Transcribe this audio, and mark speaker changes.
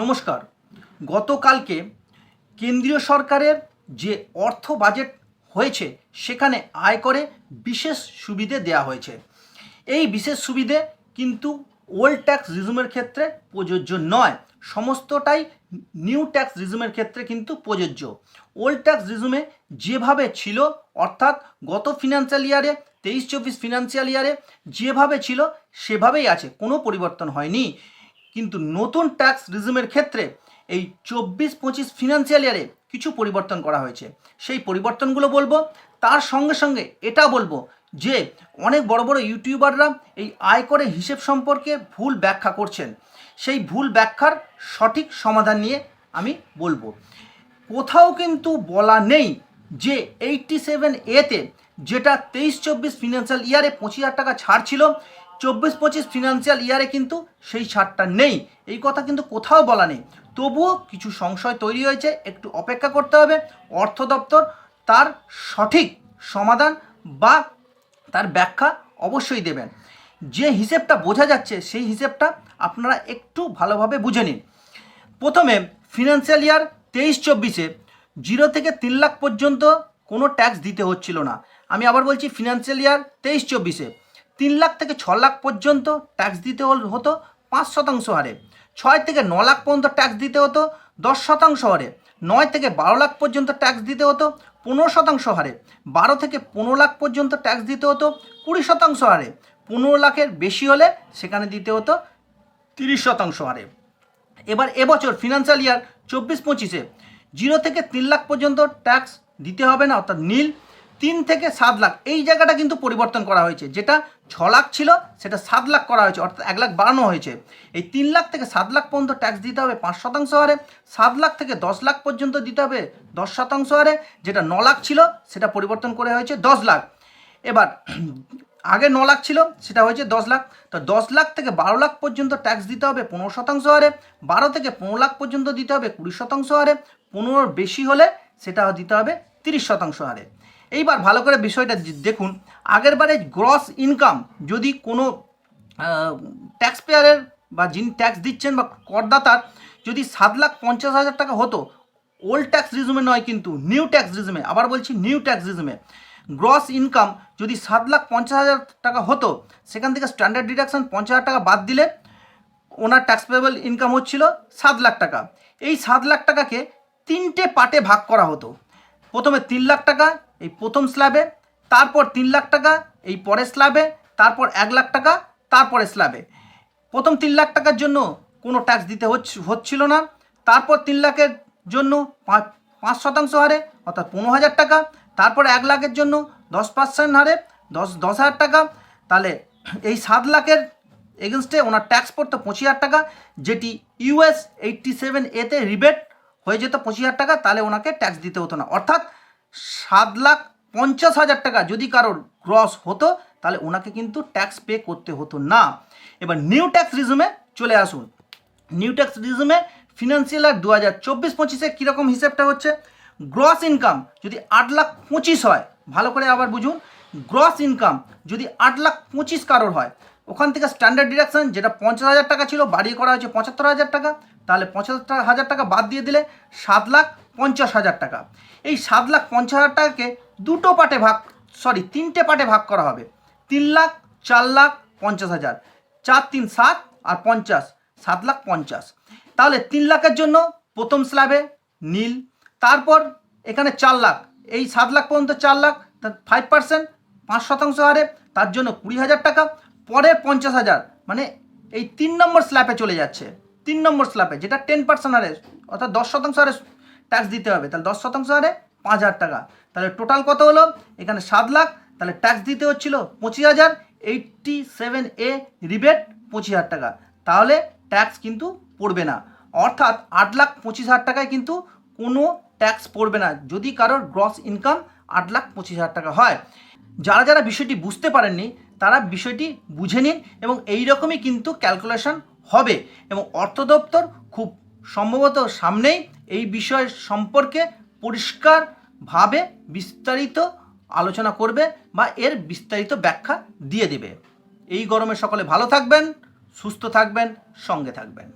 Speaker 1: নমস্কার। গতকালকে কেন্দ্রীয় সরকারের যে অর্থ বাজেট হয়েছে, সেখানে আয়করে বিশেষ সুবিধে দেওয়া হয়েছে। এই বিশেষ সুবিধে কিন্তু ওল্ড ট্যাক্স রিজুমের ক্ষেত্রে প্রযোজ্য নয়। সমস্তটাই নিউ ট্যাক্স রিজুমের ক্ষেত্রে কিন্তু প্রযোজ্য। ওল্ড ট্যাক্স রিজুমে যেভাবে ছিল, অর্থাৎ গত ফিনান্সিয়াল ইয়ারে, তেইশ চব্বিশ ফিনান্সিয়াল ইয়ারে যেভাবে ছিল, সেভাবেই আছে। কোনো পরিবর্তন হয়নি। কিন্তু নতুন ট্যাক্স রিজিমের ক্ষেত্রে এই চব্বিশ পঁচিশ ফিনান্সিয়াল ইয়ারে কিছু পরিবর্তন করা হয়েছে। সেই পরিবর্তনগুলো বলব, তার সঙ্গে সঙ্গে এটা বলব যে অনেক বড় বড় ইউটিউবাররা এই আয়করের হিসেব সম্পর্কে ভুল ব্যাখ্যা করছেন। সেই ভুল ব্যাখ্যার সঠিক সমাধান নিয়ে আমি বলব। কোথাও কিন্তু বলা নেই যে এইটটি সেভেন এতে যেটা তেইশ চব্বিশ ফিনান্সিয়াল ইয়ারে পঁচিশ হাজার টাকা ছাড় ছিল চব্বিশ পঁচিশ ফিনান্সিয়াল ইয়ারে কিন্তু সেই ছাড়টা নেই। এই কথা কিন্তু কোথাও বলা নেই। তবুও কিছু সংশয় তৈরি হয়েছে, একটু অপেক্ষা করতে হবে। অর্থ দপ্তর তার সঠিক সমাধান বা তার ব্যাখ্যা অবশ্যই দেবেন। যে হিসেবটা বোঝা যাচ্ছে, সেই হিসেবটা আপনারা একটু ভালোভাবে বুঝে নিন। প্রথমে ফিনান্সিয়াল ইয়ার তেইশ চব্বিশে জিরো থেকে তিন লাখ পর্যন্ত কোনো ট্যাক্স দিতে হচ্ছিল না। আমি আবার বলছি ফিনান্সিয়াল ইয়ার তেইশ চব্বিশে। তিন লাখ থেকে ছ লাখ পর্যন্ত ট্যাক্স দিতে হতো পাঁচ শতাংশ হারে। ছয় থেকে ন লাখ পর্যন্ত ট্যাক্স দিতে হতো, দশ শতাংশ হারে। নয় থেকে বারো লাখ পর্যন্ত ট্যাক্স দিতে হতো, পনেরো শতাংশ হারে। বারো থেকে পনেরো লাখ পর্যন্ত ট্যাক্স দিতে হতো, কুড়ি শতাংশ হারে। পনেরো লাখের বেশি হলে সেখানে দিতে হতো তিরিশ শতাংশ হারে। এবার এবছর ফিনান্সিয়াল ইয়ার চব্বিশ পঁচিশে জিরো থেকে তিন লাখ পর্যন্ত ট্যাক্স দিতে হবে না, অর্থাৎ নীল তিন থেকে সাত লাখ। এই জায়গাটা কিন্তু পরিবর্তন করা হয়েছে। যেটা ছ লাখ ছিল, সেটা সাত লাখ করা হয়েছে, অর্থাৎ এক লাখ বাড়ানো হয়েছে। এই তিন লাখ থেকে সাত লাখ পর্যন্ত ট্যাক্স দিতে হবে পাঁচ শতাংশ হারে, সাত লাখ থেকে দশ লাখ পর্যন্ত দিতে হবে দশ শতাংশ হারে, যেটা ন লাখ ছিল, সেটা পরিবর্তন করে হয়েছে দশ লাখ। এবার, আগে ন লাখ ছিল, সেটা হয়েছে দশ লাখ। তো দশ লাখ থেকে বারো লাখ পর্যন্ত ট্যাক্স দিতে হবে পনেরো শতাংশ হারে, বারো থেকে পনেরো লাখ পর্যন্ত দিতে হবে কুড়ি শতাংশ হারে, পনেরোর বেশি হলে সেটা দিতে হবে তিরিশ শতাংশ হারে। এইবার ভালো করে বিষয়টা দেখুন, আগের বারে গ্রস ইনকাম যদি কোনো ট্যাক্স পেয়ারের বা যিনি ট্যাক্স দিচ্ছেন বা করদাতার যদি সাত লাখ পঞ্চাশ হাজার টাকা হতো ওল্ড ট্যাক্স রিজুমে নয় কিন্তু নিউ ট্যাক্স রিজুমে আবার বলছি new tax regime gross income যদি সাত লাখ পঞ্চাশ হাজার টাকা হতো, সেখান থেকে স্ট্যান্ডার্ড ডিডাকশন পঞ্চাশ হাজার টাকা বাদ দিলে ওনার ট্যাক্স পেবল ইনকাম হচ্ছিল সাত লাখ টাকা। এই সাত লাখ টাকাকে তিনটে পার্টে ভাগ করা হতো। প্রথমে তিন লাখ টাকা এই প্রথম স্ল্যাবে, তারপর তিন লাখ টাকা, এই পরের স্ল্যাবে, তারপর এক লাখ টাকা তারপরে স্ল্যাবে। প্রথম তিন লাখ টাকার জন্য কোনো ট্যাক্স দিতে হচ্ছ- হচ্ছিল না। তারপর তিন লাখের জন্য পাঁচ শতাংশ হারে, অর্থাৎ পনেরো হাজার টাকা। তারপর এক লাখের জন্য দশ পার্সেন্ট হারে, দশ দশ হাজার টাকা। তাহলে এই সাত লাখের এগেনস্টে ওনার ট্যাক্স পড়তো পঁচিশ হাজার টাকা। যেটি ইউএস এইটটি সেভেন এতে রিবেট হয়ে যেত পঁচিশ হাজার টাকা, তাহলে ওনাকে ট্যাক্স দিতে হতো না। অর্থাৎ সাত লাখ পঞ্চাশ হাজার টাকা যদি কারোর ক্রস হতো, তাহলে ওনাকে কিন্তু ট্যাক্স পে করতে হতো না। এবার নিউ ট্যাক্স রিজুমে চলে আসুন। New tax regime financial year দু হাজার চব্বিশ পঁচিশে কীরকম হিসেবটা হচ্ছে? গ্রস ইনকাম যদি আট লাখ পঁচিশ হয়, ভালো করে আবার বুঝুন গ্রস ইনকাম যদি আট লাখ পঁচিশ কারোর হয় ওখান থেকে স্ট্যান্ডার্ড ডিডাকশন যেটা পঞ্চাশ হাজার টাকা ছিল, বাড়িয়ে করা হয়েছে পঁচাত্তর হাজার টাকা। তাহলে পঁচাত্তর হাজার টাকা বাদ দিয়ে দিলে সাত লাখ পঞ্চাশ হাজার টাকা। এই সাত লাখ পঞ্চাশ হাজার টাকাকে দুটো পার্টে ভাগ সরি তিনটে পার্টে ভাগ করা হবে। তিন লাখ, চার লাখ, পঞ্চাশ হাজার। চার, তিন, সাত আর পঞ্চাশ, সাত লাখ পঞ্চাশ। তাহলে তিন লাখের জন্য প্রথম স্ল্যাবে নীল, তারপর এখানে চার লাখ। এই সাত লাখ পর্যন্ত চার লাখ ফাইভ পার্সেন্ট পাঁচ শতাংশ হারে, তার জন্য কুড়ি হাজার টাকা। পরের পঞ্চাশ হাজার মানে এই তিন নম্বর স্ল্যাপে চলে যাচ্ছে। তিন নম্বর স্ল্যাপে যেটা টেন পার্সেন্ট হারে, অর্থাৎ দশ শতাংশ হারে ট্যাক্স দিতে হবে, তাহলে দশ শতাংশ হারে পাঁচ হাজার টাকা। তাহলে টোটাল কত হলো? এখানে সাত লাখ, তাহলে ট্যাক্স দিতে হচ্ছিল পঁচিশ হাজার এইটটি সেভেন এ রিবেট পঁচিশ হাজার টাকা। তাহলে ট্যাক্স কিন্তু পড়বে না। অর্থাৎ আট লাখ পঁচিশ হাজার টাকায় কিন্তু কোনো ট্যাক্স পড়বে না, যদি কারোর গ্রস ইনকাম আট লাখ পঁচিশ হাজার টাকা হয়। যারা যারা বিষয়টি বুঝতে পারেননি তারা বিষয়টি বুঝে নিন এবং এই রকমই কিন্তু ক্যালকুলেশন হবে এবং অর্থ দপ্তর খুব সম্ভবত সামনেই এই বিষয় সম্পর্কে পরিষ্কারভাবে বিস্তারিত আলোচনা করবে বা এর বিস্তারিত ব্যাখ্যা দিয়ে দেবে। এই গরমে সকলে ভালো থাকবেন, সুস্থ থাকবেন, সঙ্গে থাকবেন।